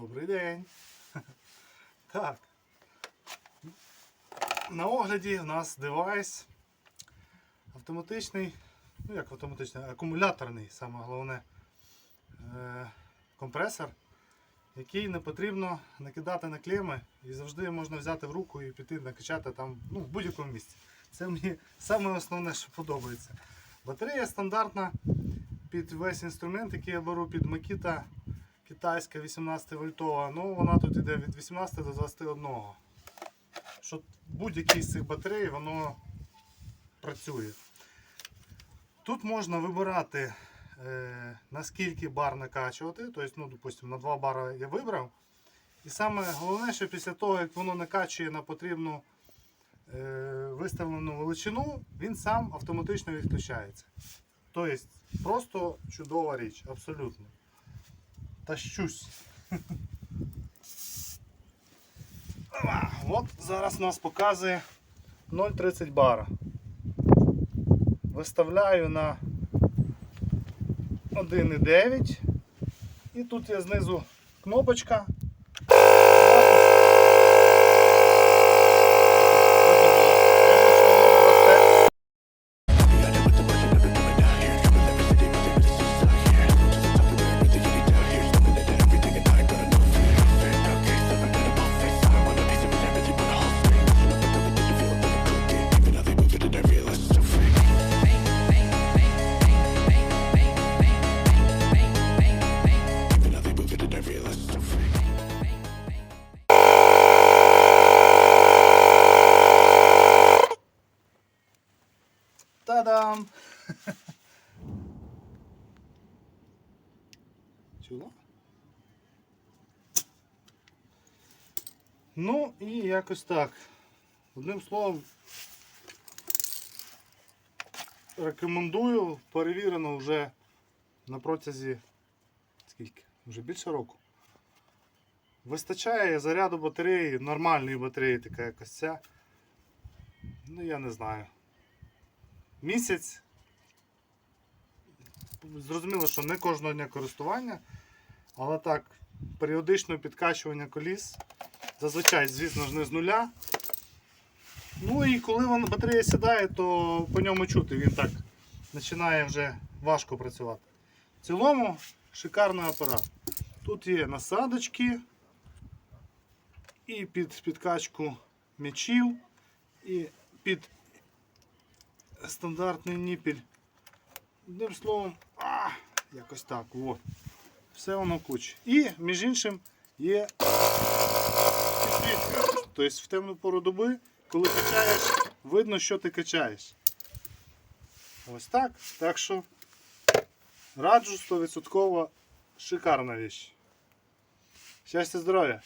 Добрий день. Так. На огляді у нас девайс автоматичний, ну як автоматичний, акумуляторний, саме головне е, компресор, який не потрібно накидати на клеми і завжди можна взяти в руку і піти накачати там ну, в будь-якому місці. Це мені саме основне, що подобається. Батарея стандартна під весь інструмент, який я беру під Makita китайська 18 вольтова, ну вона тут йде від 18 до 21. Що будь-який з цих батарей воно працює. Тут можна вибирати е, наскільки бар накачувати. Тобто, ну, допустимо, на 2 бара я вибрав. І саме головне, що після того, як воно накачує на потрібну е, виставлену величину, він сам автоматично відключається. Тобто, просто чудова річ, абсолютно. Тащусь. От зараз нас показує 0,30 бара. Виставляю на 1,9 і тут є знизу кнопочка. Чула? Ну і якось так. Одним словом, рекомендую, перевірено вже на протязі скільки? Вже більше року. Вистачає заряду батареї, нормальної батареї, така якась ця. Ну я не знаю. Місяць. Зрозуміло, що не кожного дня користування, але так, періодичне підкачування коліс. Зазвичай, звісно ж, не з нуля. Ну і коли батарея сідає, то по ньому чути, він так починає вже важко працювати. В цілому шикарний апарат. Тут є насадочки і під підкачку м'ячів, і під стандартний ніпіль. Одним словом, а, якось так. О. Все воно куча. І, між іншим, є підсвітка. Тобто в темну пору доби, коли качаєш, видно, що ти качаєш. Ось так. Так що раджу 100% шикарна річ. Щастя, здоров'я!